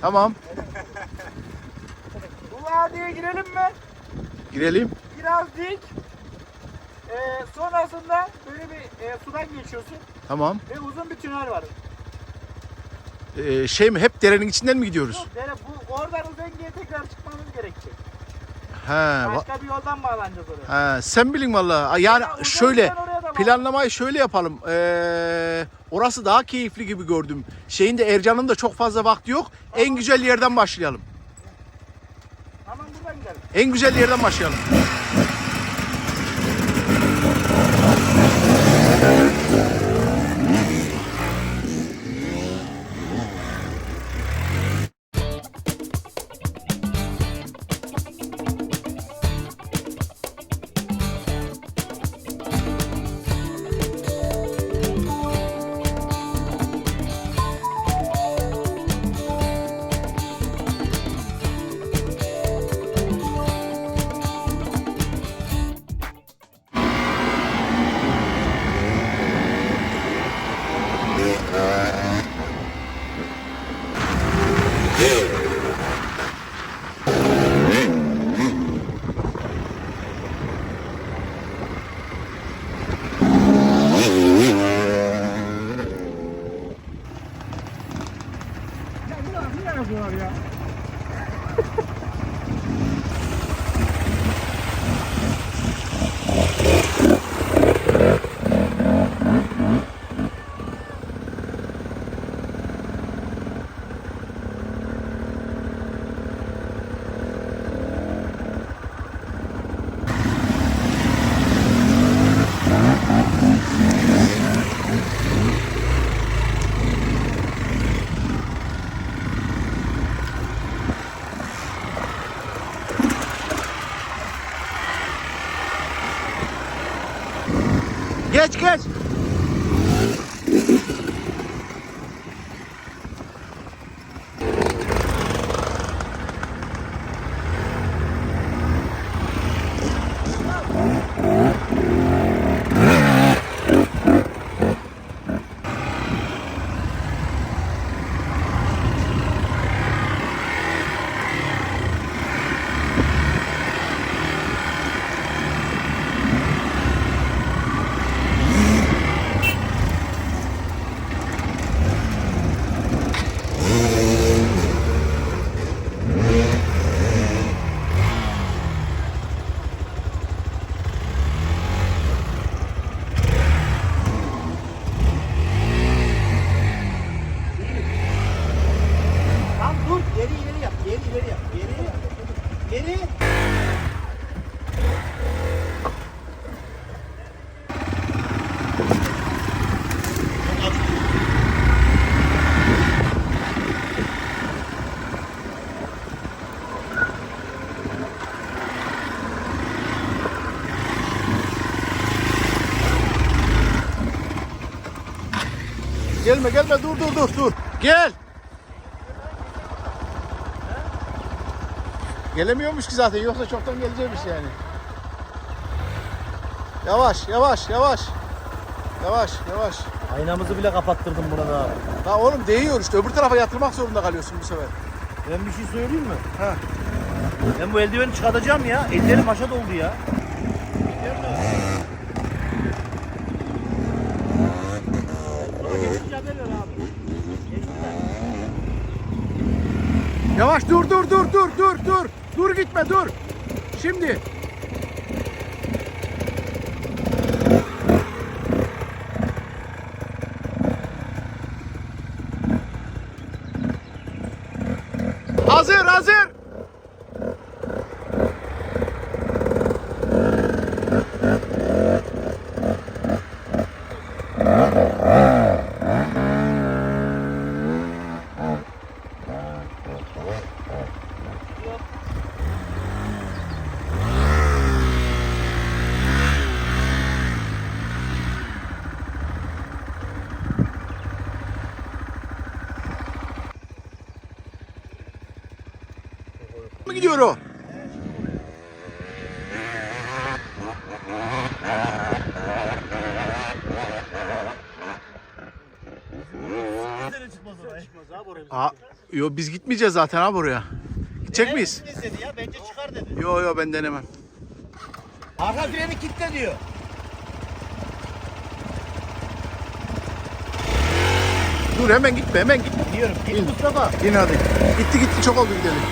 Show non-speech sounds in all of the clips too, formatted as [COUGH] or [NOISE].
Tamam. Bu vadiye girelim mi? Girelim. Biraz dik. Ee, sonrasında böyle bir e, sudan geçiyorsun Tamam. ve uzun bir tünel var. Ee, şey mi hep derenin içinden mi gidiyoruz? Yok, dere, bu oradan Uzengi'ye tekrar çıkmamız gerekecek. He. Başka bir yoldan bağlanacağız oraya. He, sen bilin valla. Yani Ya, şöyle Uzengi'den oraya da bağlan- planlamayı şöyle yapalım. Ee, orası daha keyifli gibi gördüm. Şeyin de Ercan'ın da çok fazla vakti yok. En güzel yerden başlayalım. Tamam buradan gidelim. En güzel yerden başlayalım. Geç geç. Gelme gelme dur dur dur dur. Gel. Gelemiyormuş ki zaten yoksa çoktan geleceğimiş yani. Yavaş yavaş yavaş. Yavaş yavaş. Aynamızı bile kapattırdım burada. Ha oğlum değiyor işte öbür tarafa yatırmak zorunda kalıyorsun bu sefer. Ben bir şey söyleyeyim mi? Ha. Ben bu eldiveni çıkartacağım ya. Ellerim haşa doldu ya. Yavaş dur dur dur dur dur dur. Dur gitme dur. Şimdi. Hazır hazır. mı gidiyor o? Oraya. Aa, Yo biz gitmeyeceğiz zaten abi oraya. Gidecek Eğer miyiz? dedi ya bence çıkar dedi. Yo yo ben denemem. Arka freni kitle diyor. Dur hemen gitme hemen gitme. Diyorum git Mustafa. Yine hadi. Gitti gitti çok oldu gidelim.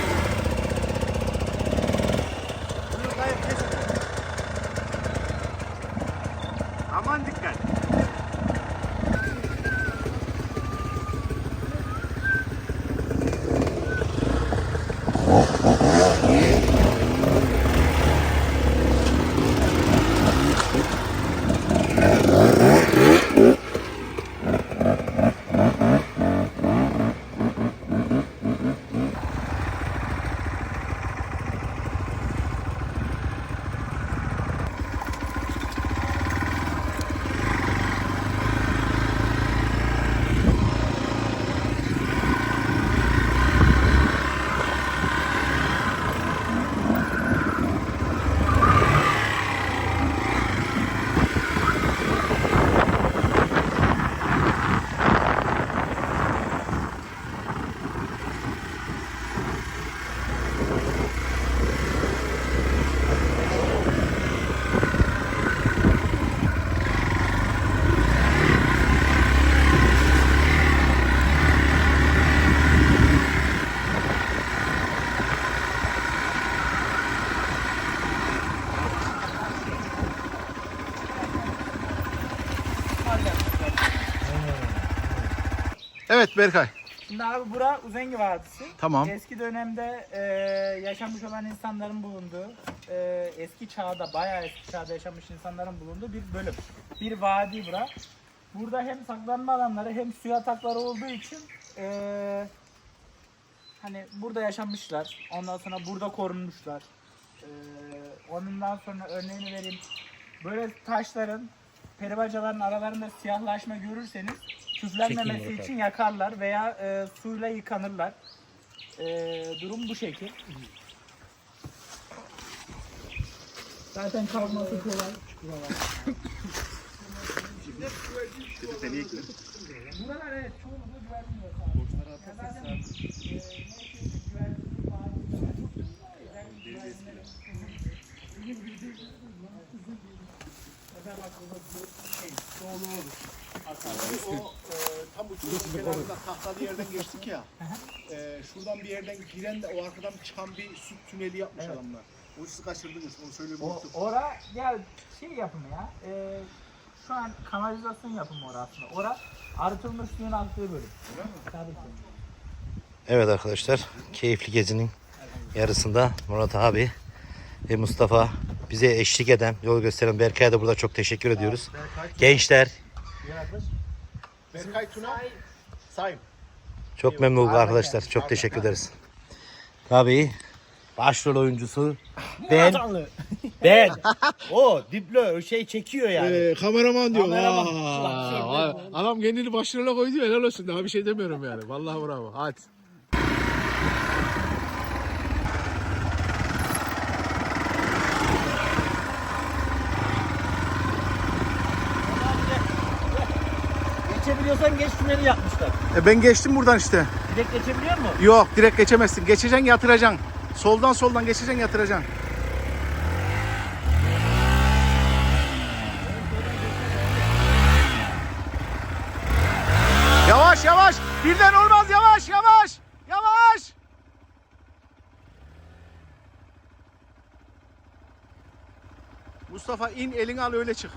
Berkay. Şimdi abi bura Uzengi Vadisi. Tamam. Eski dönemde e, yaşamış olan insanların bulunduğu, e, eski çağda, bayağı eski çağda yaşamış insanların bulunduğu bir bölüm. Bir vadi bura. Burada hem saklanma alanları hem su yatakları olduğu için e, hani burada yaşamışlar. Ondan sonra burada korunmuşlar. E, ondan sonra örneğini vereyim. Böyle taşların, peribacaların aralarında siyahlaşma görürseniz küflenmemesi için yakarlar veya e, suyla yıkanırlar. E, durum bu şekil. Zaten kazması kolay. Buralar evet çoğunlukla güvenli yok abi. Ya zaten, e, neyse, güvenli var. Mesela bak burada bu şey, doğulu olur. O e, tam uçurumun kenarında tahtalı yerden geçtik ya. E, şuradan bir yerden giren de o arkadan çıkan bir su tüneli yapmış adamlar. O siz kaçırdınız onu söylemeyi O, unuttum. ora ya şey yapımı ya. E, şu an kanalizasyon yapımı ora aslında. Ora arıtılmış suyun aktığı bölüm. Tabii ki. Evet arkadaşlar keyifli gezinin yarısında Murat abi ve Mustafa bize eşlik eden, yol gösteren Berkay'a da burada çok teşekkür ediyoruz. Gençler Berkay Tuna. Sayın. çok memnun olduk arkadaşlar. Çok teşekkür ederiz. Tabii başrol oyuncusu ben. [LAUGHS] ben. O diplo şey çekiyor yani. Ee, kameraman diyor. Kameraman. Aa, adam kendini başlarına koydu helal olsun. Daha bir şey demiyorum yani. Vallahi bravo. Hadi. Geçebiliyorsan geç tüneli yapmışlar. E ben geçtim buradan işte. Direkt geçebiliyor musun? Yok direkt geçemezsin. Geçeceksin yatıracaksın. Soldan soldan geçeceksin yatıracaksın. Yavaş yavaş. Birden olmaz yavaş yavaş. Yavaş. Mustafa in elini al öyle çık.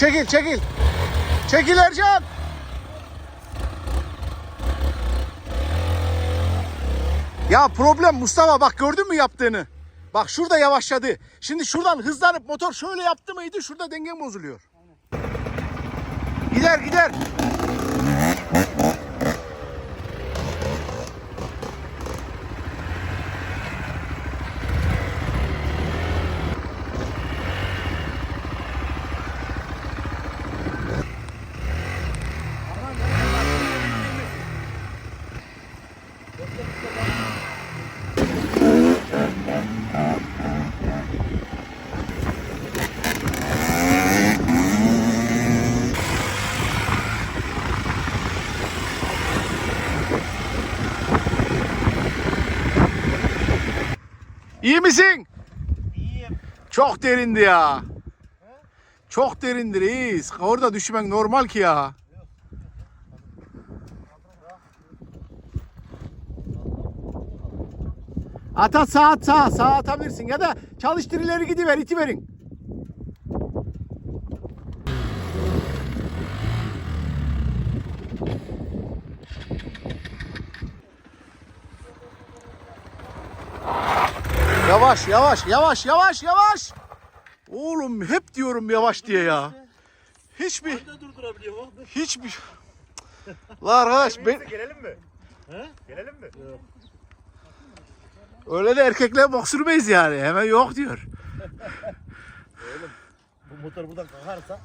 Çekil çekil. Çekil Ercan. Ya problem Mustafa bak gördün mü yaptığını? Bak şurada yavaşladı. Şimdi şuradan hızlanıp motor şöyle yaptı mıydı şurada dengen bozuluyor. Gider gider. İyi misin? İyiyim. Çok derindi ya. Çok derindir reis. Orada düşmen normal ki ya. At at sağ at sağ sağ atabilirsin ya da çalıştır ileri gidiver iti Yavaş yavaş yavaş yavaş yavaş. Oğlum hep diyorum yavaş diye ya. Hiçbir hiçbir La arkadaş ben Gelelim mi? He? Gelelim mi? öyle de erkekler bok sürmeyiz yani. Hemen yok diyor. Bu motor buradan kalkarsa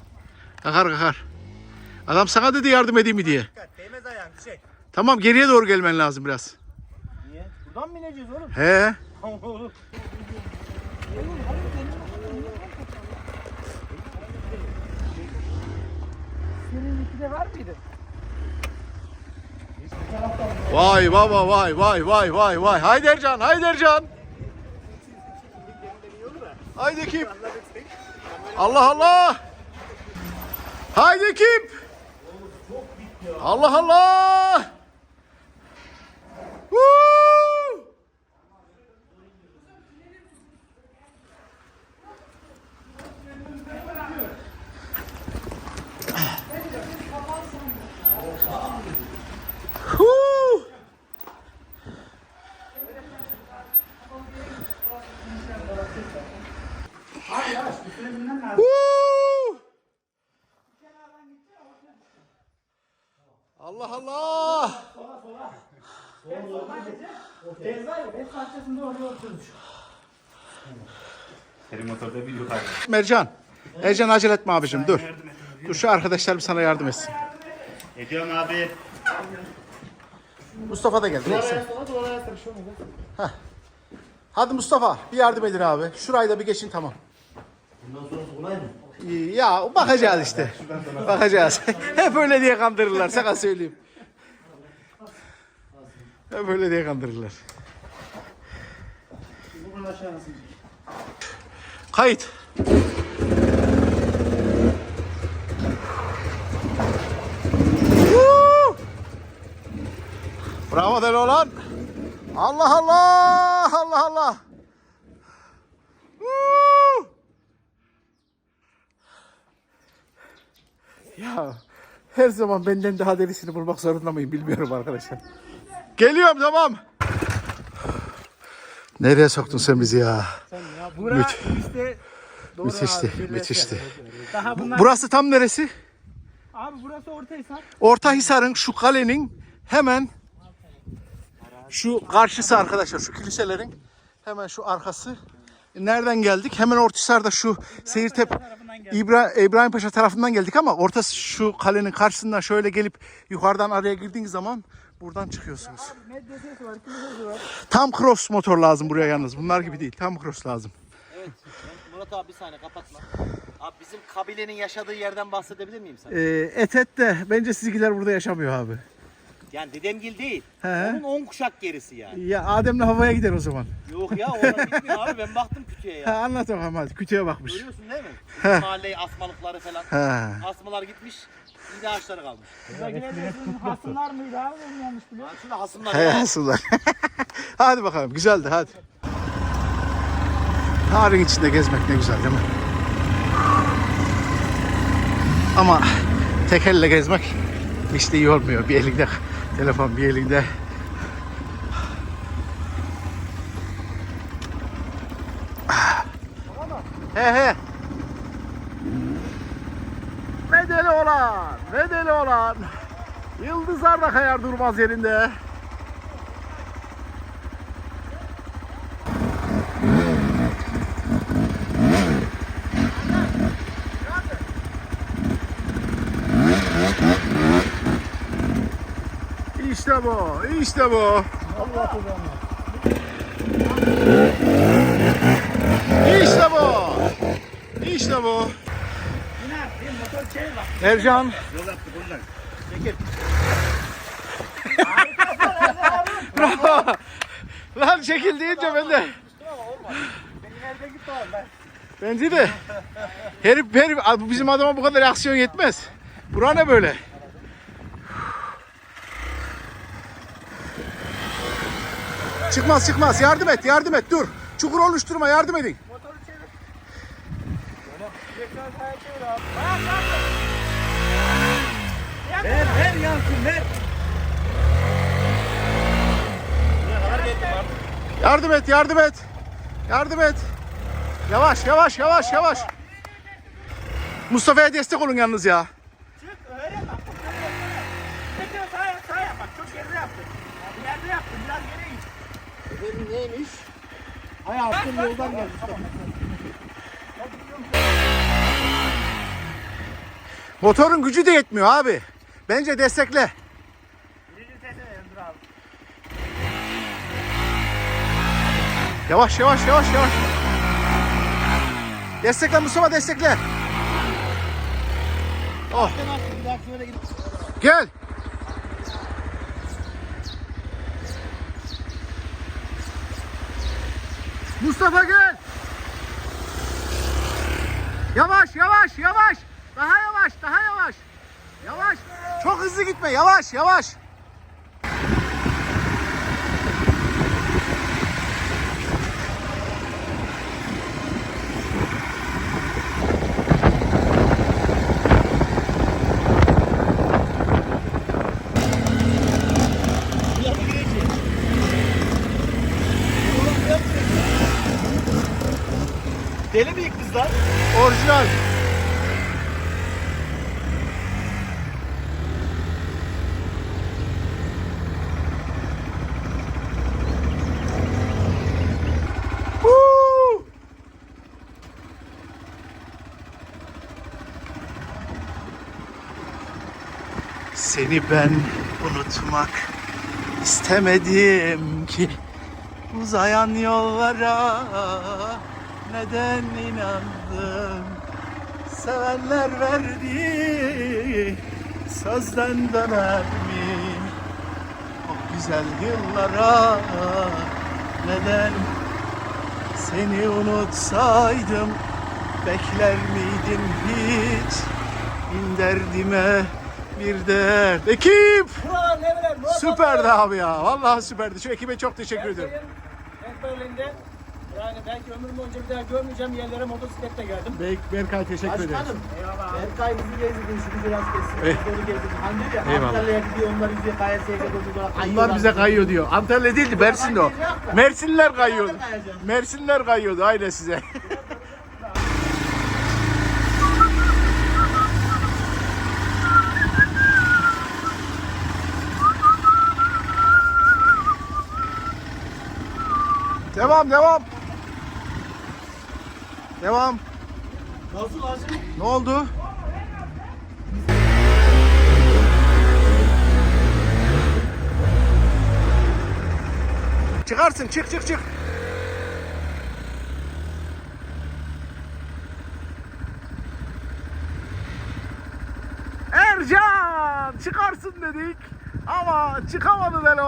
Kakar kakar. Adam sana dedi yardım edeyim mi diye. dikkat değmez ayağın düşecek. Tamam geriye doğru gelmen lazım biraz. Niye? Buradan mı ineceğiz oğlum? He. Tamam [LAUGHS] oğlum. İkide var mıydı? Vay baba vay vay vay vay vay. Haydi Ercan haydi Ercan. Haydi ekip. Allah Allah. Haydi ekip. Allah Allah. Woo! Woo! Allah Allah. Tez var ya, beş parçasında oraya oturmuş. Senin motorda bir yukarı. Mercan. Ercan acele etme abicim dur. Dur şu arkadaşlarım sana yardım etsin. Ediyorum abi. Mustafa da geldi. neyse. Hadi Mustafa bir yardım edin abi. Şurayı da bir geçin tamam. Bundan sonrası kolay mı? İyi, Ya bakacağız işte. Bakacağız. [LAUGHS] Hep öyle diye kandırırlar sana söyleyeyim. Hep öyle diye kandırırlar. Kayıt. Bravo deli olan. Allah Allah Allah Allah. Woo! Ya her zaman benden daha delisini bulmak zorunda mıyım bilmiyorum arkadaşlar. Geliyorum tamam. Nereye soktun sen bizi ya? Bura Müth- işte doğru Müthişti, abi, müthişti. Daha bunlar... Burası tam neresi? Abi burası Ortahisar. Ortahisar'ın şu kalenin hemen şu karşısı arkadaşlar şu kiliselerin hemen şu arkası. Nereden geldik? Hemen Ortahisar'da şu geldik. İbra İbrahim Paşa tarafından geldik ama ortası şu kalenin karşısından şöyle gelip yukarıdan araya girdiğiniz zaman buradan çıkıyorsunuz. Tam cross motor lazım buraya yalnız. Bunlar gibi değil. Tam cross lazım. Evet. Murat abi bir saniye kapatma. Abi bizim kabilenin yaşadığı yerden bahsedebilir miyim sana? Ee, et et de bence sizinkiler burada yaşamıyor abi. Yani dedemgil değil. He. Onun 10 kuşak gerisi yani. Ya Adem'le havaya gider o zaman. Yok ya oradan gitmiyor [LAUGHS] abi ben baktım kütüğe Ha, ya. anlat bakalım hadi. Kütüğe bakmış. Görüyorsun değil mi? Mahalleyi asmalıkları falan. Ha. Asmalar gitmiş. İğne ağaçları kalmış. De sizin hasımlar mıydı abi ben yanlış biliyorum. Yani şurada hasımlar He var. asıllar. [LAUGHS] hadi bakalım güzeldi hadi. Tarih içinde gezmek ne güzel değil mi? Ama tek elle gezmek hiç de iyi olmuyor. Bir elinde telefon, bir elinde He he. Ve deli olan, ve deli olan. Yıldızlar da kayar durmaz yerinde. İşte bu, işte bu. İşte bu. İşte bu. Ercan. Bravo. Lan çekil deyince ben de. Bence de. Herif, herif, bizim adama bu kadar aksiyon yetmez. Bura ne böyle? Çıkmaz çıkmaz yardım et yardım et dur. Çukur oluşturma yardım edin. Ver ver yansın ver. Yardım et yardım et. Yardım et. Yavaş yavaş yavaş yavaş. Mustafa'ya destek olun yalnız ya. Çık öyle bak. Tekrar sağ yap sağ yap bak. Çok geride yaptın. İleride yaptın biraz geri Benim neymiş? Hayatım yoldan gelmiş. Motorun gücü de yetmiyor abi. Bence destekle. Yavaş yavaş yavaş yavaş. Destekle Mustafa destekle. Oh. Gel. Mustafa gel. Yavaş yavaş yavaş. Daha yavaş daha yavaş. Yavaş. Çok hızlı gitme yavaş yavaş. Deli miyik biz lan? Orijinal. Seni ben unutmak istemedim ki uzayan yollara neden inandım? Sevenler verdi sözden döner mi? O güzel yıllara neden seni unutsaydım? Bekler miydin hiç? İn derdime bir de. Ekip! Süperdi abi ya. Vallahi süperdi. Şu ekibe çok teşekkür ediyorum. Rehberliğinde yani belki ömrüm boyunca bir daha görmeyeceğim yerlere motosikletle geldim. Berk, Berkay teşekkür ederiz Başkanım. Eyvallah. Berkay bizi gezdirdin, şunu biraz kessin. Eh. Doğru gezdirdin. Hangi ya? Eyvallah. Antalya'ya gidiyor, onlar izliyor, KYS'ye gidiyor. Onlar bize kayıyor diyor. Antalya değildi Mersin'de o. Mersinliler kayıyordu. Mersinliler kayıyordu aile size. [LAUGHS] Devam devam. Devam. Nasıl hacı? Ne oldu? Çıkarsın çık çık çık. Ercan çıkarsın dedik ama çıkamadı deli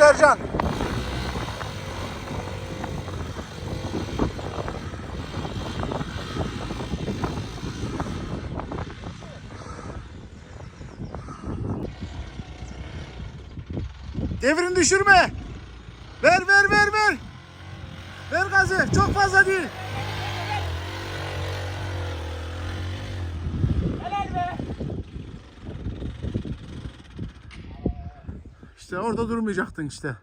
olan. Destek Ercan. Devrini düşürme. Ver ver ver ver. Ver gazı. Çok fazla değil. Helal be. İşte orada durmayacaktın işte.